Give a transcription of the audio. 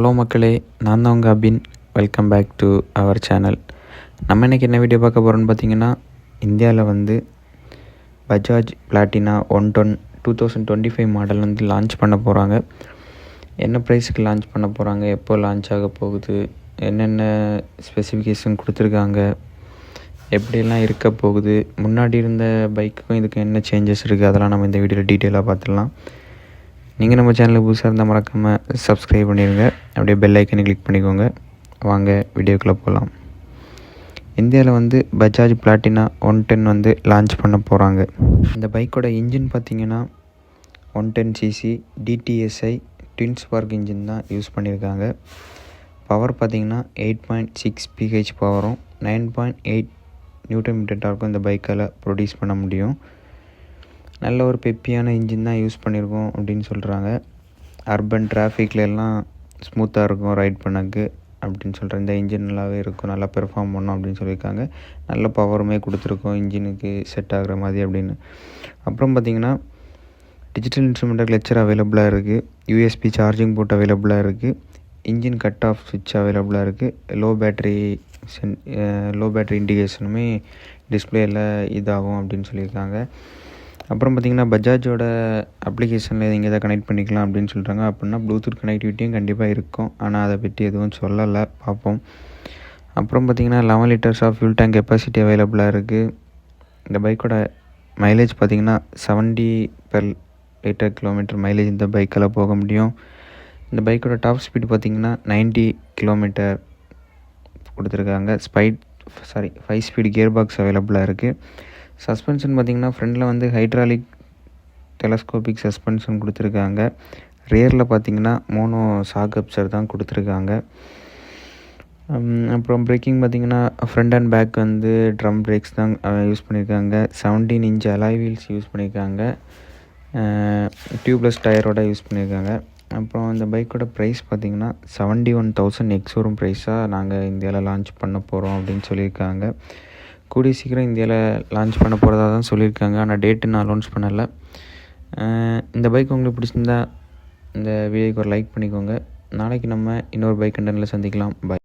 Hello மக்களே நான் தான் உங்கள் Abin. Welcome back to our channel நம்ம இன்றைக்கி என்ன வீடியோ பார்க்க போகிறோன்னு பார்த்தீங்கன்னா இந்தியாவில் வந்து Bajaj Platina one ten two thousand twenty five model வந்து லான்ச் பண்ண போகிறாங்க என்ன ப்ரைஸுக்கு லான்ச் பண்ண போகிறாங்க எப்போ லான்ச் ஆக போகுது என்னென்ன ஸ்பெசிஃபிகேஷன் கொடுத்துருக்காங்க எப்படியெல்லாம் இருக்க போகுது முன்னாடி இருந்த பைக்குக்கும் இதுக்கு என்ன சேஞ்சஸ் இருக்குது அதெல்லாம் நம்ம இந்த வீடியோவில் டீட்டெயிலாக பார்த்துடலாம். நீங்கள் நம்ம சேனலுக்கு புதுசாக இருந்தால் மறக்காமல் சப்ஸ்கிரைப் பண்ணிடுங்க அப்படியே பெல் ஐக்கனை கிளிக் பண்ணிக்கோங்க. வாங்க வீடியோக்குள்ளே போகலாம் இந்தியாவில் வந்து பஜாஜ் பிளாட்டினா ஒன் டென் வந்து லான்ச் பண்ண போகிறாங்க இந்த பைக்கோட இன்ஜின் பார்த்தீங்கன்னா one ten CC DTSI twin spark engine தான் யூஸ் பண்ணியிருக்காங்க பவர் பார்த்தீங்கன்னா எயிட் பாயிண்ட் சிக்ஸ் பிஹெச் பவரும் nine point eight newton metre டார்க்கும் இந்த பைக்கால் ப்ரொடியூஸ் பண்ண முடியும். நல்ல ஒரு பெப்பியான இன்ஜின் தான் யூஸ் பண்ணியிருக்கோம் அப்படின்னு சொல்கிறாங்க அர்பன் டிராஃபிக்ல எல்லாம் ஸ்மூத்தாக இருக்கும் ரைட் பண்ணக்கு அப்படின்னு சொல்கிறேன் இந்த இன்ஜின் நல்லாவே இருக்கும். நல்லா பெர்ஃபார்ம் பண்ணும் அப்படின்னு சொல்லியிருக்காங்க. நல்ல பவருமே கொடுத்துருக்கோம் இன்ஜினுக்கு செட் ஆகிற மாதிரி அப்படின்னு. அப்புறம் பார்த்திங்கன்னா டிஜிட்டல் இன்ஸ்ட்ருமெண்டல் கிளச்சர் அவைலபிளாக இருக்குது யூஎஸ்பி சார்ஜிங் போர்ட் அவைலபிளாக இருக்குது இன்ஜின் கட் ஆஃப் சுவிட்ச் அவைலபிளாக இருக்குது லோ பேட்ரி சென் லோ பேட்ரி இண்டிகேஷனுமே டிஸ்பிளேயில் இதாகும் அப்படின்னு சொல்லியிருக்காங்க. அப்புறம் பார்த்திங்கன்னா பஜாஜோட அப்ளிகேஷனில் நீங்கள் எதாவது கனெக்ட் பண்ணிக்கலாம் அப்படின்னு சொல்கிறாங்க அப்படின்னா ப்ளூடூத் கனெக்டிவிட்டியும் கண்டிப்பாக இருக்கும். ஆனால் அதை பற்றி எதுவும் சொல்லலை. பார்ப்போம். அப்புறம் பார்த்திங்கன்னா eleven litres of fuel tank capacity அவைலபிளாக இருக்குது இந்த பைக்கோட மைலேஜ் பார்த்திங்கன்னா seventy per litre kilometre mileage இந்த பைக்கில் போக முடியும். இந்த பைக்கோட டாப் ஸ்பீடு பார்த்திங்கன்னா நைன்ட்டி கிலோமீட்டர் கொடுத்துருக்காங்க. Spite sorry five speed gear box அவைலபிளாக இருக்குது சஸ்பென்ஷன் பார்த்திங்கன்னா ஃப்ரண்ட்டில் வந்து ஹைட்ராலிக் டெலஸ்கோபிக் சஸ்பென்ஷன் கொடுத்துருக்காங்க. ரியரில் பார்த்திங்கன்னா மோனோ சாக் அப்சர் தான் கொடுத்துருக்காங்க. அப்புறம் பிரேக்கிங் பார்த்திங்கன்னா ஃப்ரண்ட் அண்ட் பேக் வந்து ட்ரம் பிரேக்ஸ் தான் யூஸ் பண்ணியிருக்காங்க seventeen inch alloy wheels use பண்ணியிருக்காங்க டியூப்லெஸ் டயரோட யூஸ் பண்ணியிருக்காங்க அப்புறம் இந்த பைக்கோட ப்ரைஸ் பார்த்திங்கன்னா seventy one thousand ex showroom ப்ரைஸாக நாங்கள் இந்தியாவில் லான்ச் பண்ண போகிறோம் அப்படின்னு சொல்லியிருக்காங்க. கூடிய சீக்கிரம் இந்தியாவில் லான்ச் பண்ண போகிறதா தான் சொல்லியிருக்காங்க. ஆனால் டேட்டு நான் அனௌன்ஸ் பண்ணலை. இந்த பைக் உங்களுக்கு பிடிச்சிருந்தா இந்த வீடியோக்கு ஒரு லைக் பண்ணிக்கோங்க. நாளைக்கு நம்ம இன்னொரு பைக் கண்டனில் சந்திக்கலாம். பாய்